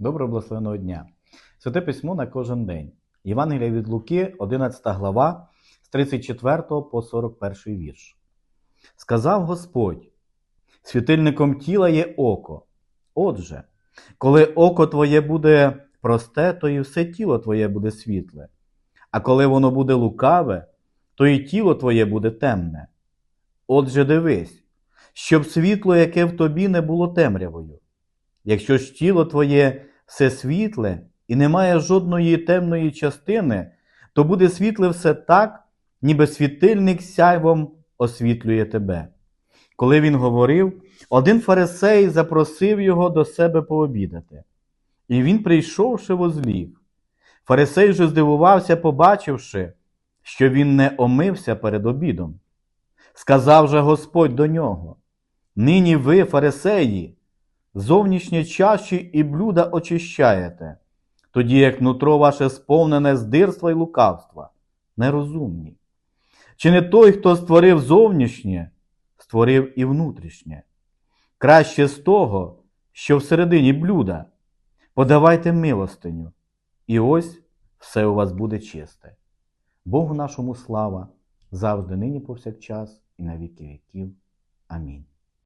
Доброго благословеного дня. Святе письмо на кожен день. Євангелія від Луки, 11 глава, з 34 по 41 вірш. Сказав Господь: світильником тіла є око. Отже, коли око твоє буде просте, то і все тіло твоє буде світле. А коли воно буде лукаве, то і тіло твоє буде темне. Отже, дивись, щоб світло, яке в тобі, не було темрявою. Якщо ж тіло твоє все світле і немає жодної темної частини, то буде світле все так, ніби світильник сяйвом освітлює тебе. Коли він говорив, один фарисей запросив його до себе пообідати. І він, прийшовши, возліг. Фарисей же здивувався, побачивши, що він не омився перед обідом. Сказав же Господь до нього: Нині ви, фарисеї, зовнішні чаші і блюда очищаєте, тоді як нутро ваше сповнене здирства й лукавства, нерозумні. Чи не той, хто створив зовнішнє, створив і внутрішнє? Краще з того, що всередині блюда, подавайте милостиню, і ось все у вас буде чисте. Богу нашому слава, завжди нині повсякчас і на віки віків. Амінь.